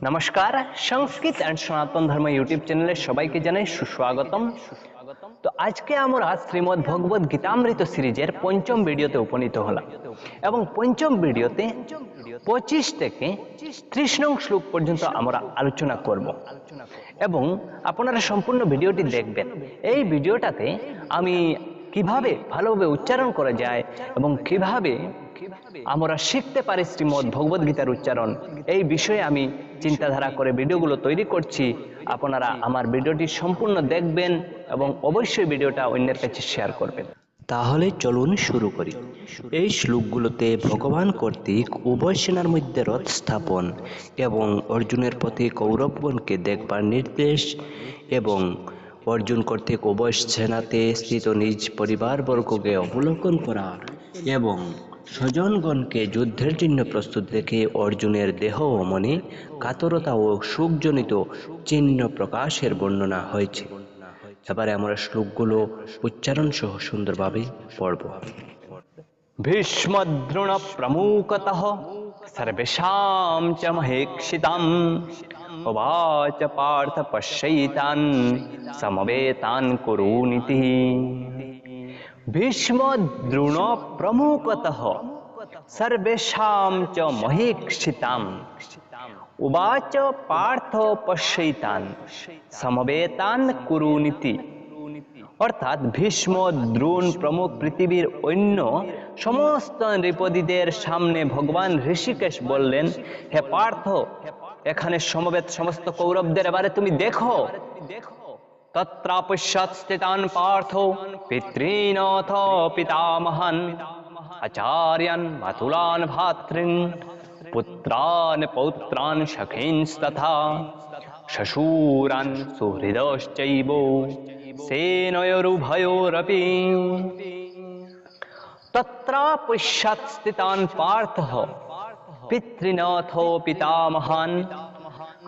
নমস্কার, সংস্কৃত অ্যান্ড সনাতন ধর্ম ইউটিউব চ্যানেলে সবাইকে জানাই সুস্বাগতম। তো আজকে আমরা শ্রীমদ্ ভগবত গীতামৃত সিরিজের পঞ্চম ভিডিওতে উপনীত হলাম এবং পঞ্চম ভিডিওতে পঁচিশ থেকে ত্রিশ নং শ্লোক পর্যন্ত আমরা আলোচনা করব। এবং আপনারা সম্পূর্ণ ভিডিওটি দেখবেন। এই ভিডিওটাতে আমি কীভাবে ভালোভাবে উচ্চারণ করা যায় এবং কীভাবে আমরা শিখতে পারি শ্রীমদ্ ভগবদ গীতার উচ্চারণ? এই বিষয়ে আমি চিন্তাধারা করে ভিডিওগুলো তৈরি করছি। আপনারা আমার ভিডিওটি সম্পূর্ণ দেখবেন এবং অবশ্যই ভিডিওটা অন্যের কাছে শেয়ার করবেন। তাহলে চলুন শুরু করি। এই শ্লোকগুলোতে ভগবান কর্তৃক উভয় সেনার মধ্যে রথ স্থাপন এবং অর্জুনের প্রতি কৌরবগণকে দেখবার নির্দেশ এবং অর্জুন কর্তৃক উভয় সেনাতে স্থিত নিজ পরিবারবর্গকে অবলোকন করা এবং স্বজনগণকে যুদ্ধের জন্য প্রস্তুত দেখে অর্জুনের দেহ ও মনে কাতরতা ও সুখজনিত চিহ্ন প্রকাশের বর্ণনা হয়েছে। এবারে আমরা শ্লোকগুলো উচ্চারণ সহ সুন্দরভাবে পড়ব। ভীষ্মদ্রোণ প্রমুখত সর্বেশাম চ মহেক্ষিতাম। উবাচ পার্থ পশ্যৈতান সমবেতান কুরুনীতি ভীষ্মদ্রোণ প্রমুখত সর্বেশাম চ মহেক্ষিতাম উবাচ পার্থ পশ্যৈতান সমবেতান কুরুনীতি অর্থাৎ ভীষ্ম দ্রোণ প্রমুখ পৃথিবীর অন্য সমস্ত নৃপদীদের সামনে ভগবান ঋষিকেশ বললেন, হে পার্থ এখানে সমবেত সমস্ত কৌরবদের এবারে তুমি দেখো। তত্রাপশ্যাৎস্থিতান পার্থ পিতৃণথ পিতামহান আচার্যান মাতুলান ভাতৃন পুত্রান পৌত্রান সখীংস্তথা শশূরান সুহৃদশ্চৈব সেনয়োরুভয়োরপি। তত্রাপশ্যাৎস্থিতান পার্থ पितृनाथो पितामहान्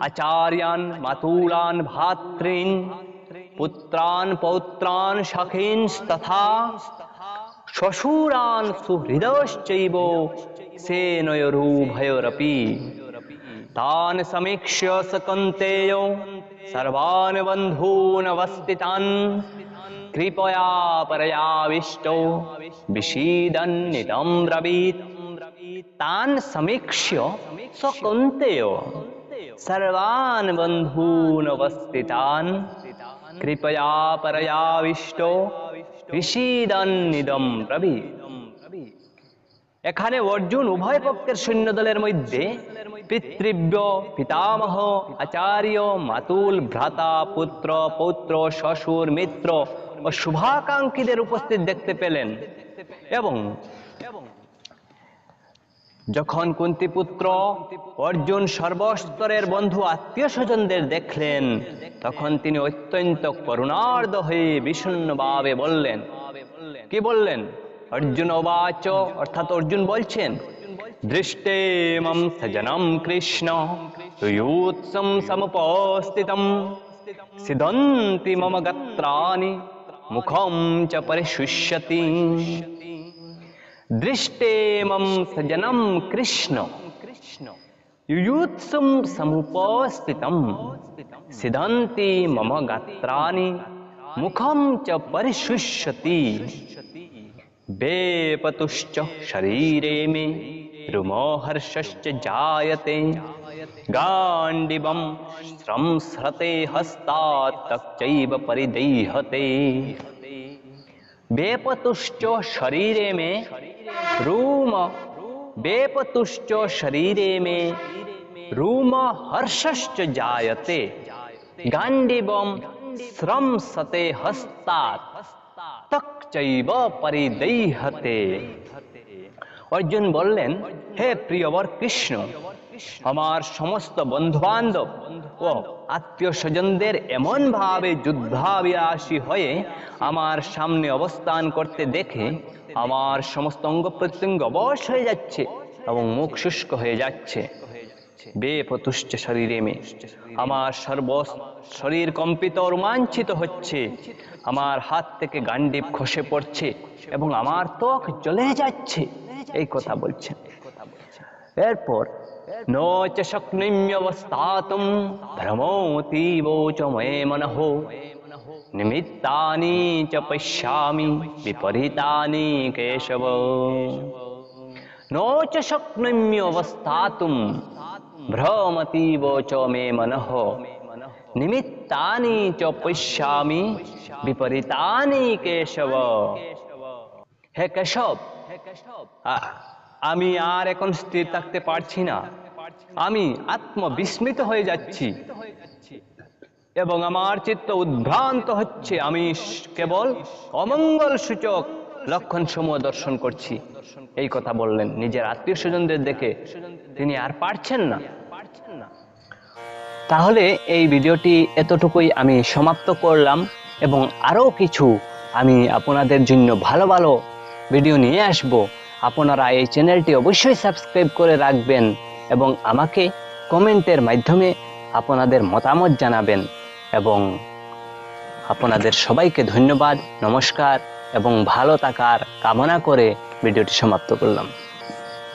आचार्यान् मातूलान् भातॄन् पुत्रान् पौत्रान् सखींस्तथा শ্বশুরান সুহৃদশ্চৈব সেনয়োরুভয়োরপি তান সমীক্ষ্য সকন্তেয় সর্বান বন্ধূনবস্থিতান কৃপয়া পরয়াবিষ্টৌ বিষীদন্নিদম ব্রবীত তান সমীক্ষ্য সকন্তেয় সর্বান বন্ধূনবস্থিতান কৃপয়া পরয়াবিষ্ট ঋষিদান্নিদম ব্রবীত এখানে অর্জুন উভয় পক্ষের সৈন্যদলের মধ্যে পিতৃব্য, পিতামহ, আচার্য, মাতুল, ভ্রাতা, পুত্র, পৌত্র, শ্বশুর, মিত্র ও শুভাকাঙ্ক্ষীদের উপস্থিত দেখতে পেলেন এবং যখন কুন্তিপুত্র অর্জুন সর্বস্তরের বন্ধু আত্মীয় স্বজনদের দেখলেন, তখন তিনি অত্যন্ত করুণার্দ হয়ে বিষণ্ণভাবে বললেন, কি বললেন? অর্জুন অবাচ, অর্থাৎ অর্জুন বলছেন দৃষ্টে মম সজনম কৃষ্ণ তুয়ুৎসম সমুপস্থিতম, সিদন্তি মম গত্রানি মুখম চ পরিশুষ্যতি। दृष्टेमं सजनं कृष्ण। कृष्ण युयुत्सुं समुपस्थितम सिद्धांति मम गात्रानि मुखम च परिशुष्यति। बेपतुश्च शरीरे मे। रुमोहर्षश्च जायते। गाण्डिवं स्रंसृते हस्तात् तच्चैव परिदेहते। बेपतुश्च शरीरे मे रूम बेपतुश्च शरीरे मे रूम हर्षश्च जायते गाण्डिवं स्रंसते हस्तात् তকচৈব পরিদৈহতে অর্জুন বললেন হে প্রিয়বর কৃষ্ণ আমার সমস্ত বন্ধু বান্ধব ও আত্মীয় স্বজনদের এমন ভাবে যুদ্ধাভিলাষী হয়ে আমার সামনে অবস্থান করতে দেখে আমার সমস্ত অঙ্গ প্রত্যঙ্গ অবশ হয়ে যাচ্ছে এবং মুখ শুষ্ক হয়ে যাচ্ছে। বেপতুষ্ট শরীরে মে, আমার সর্ব শরীর কম্পিত রোমাঞ্চিত হচ্ছে। আমার হাত থেকে গান্ডিব খসে পড়ছে এবং আমার ত্বক জ্বলে যাচ্ছে। এই কথা বলছেন। এরপর नो च शक्निम्यवस्थातुं भ्रमोऽतीवोच मे मनः निमित्तानि च पश्यामि विपरीतानि केशव। नो च शक्निम्यवस्थातुं भ्रमतीवोच मे मनो निमित्तानि च पश्यामि विपरीतानि केशव। हे केशव हे केशव আমি আর এখন স্থির থাকতে পারছি না। আমি আত্মবিস্মিত হয়ে যাচ্ছি। এবং আমার চিত্ত উদ্ভ্রান্ত হচ্ছে। আমি কেবল অমঙ্গল সূচক লক্ষণ সমূহ দর্শন করছি। এই কথা বললেন নিজের আত্মীয় স্বজনদের দেখে। তিনি আর পারছেন না। তাহলে এই ভিডিওটি এতটুকুই আমি সমাপ্ত করলাম এবং আরও কিছু আমি আপনাদের জন্য ভালো ভালো ভিডিও নিয়ে আসব। আপনারা এই চ্যানেলটি অবশ্যই সাবস্ক্রাইব করে রাখবেন এবং আমাকে কমেন্টের মাধ্যমে আপনাদের মতামত জানাবেন এবং আপনাদের সবাইকে ধন্যবাদ, নমস্কার এবং ভালো থাকার কামনা করে ভিডিওটি সমাপ্ত করলাম।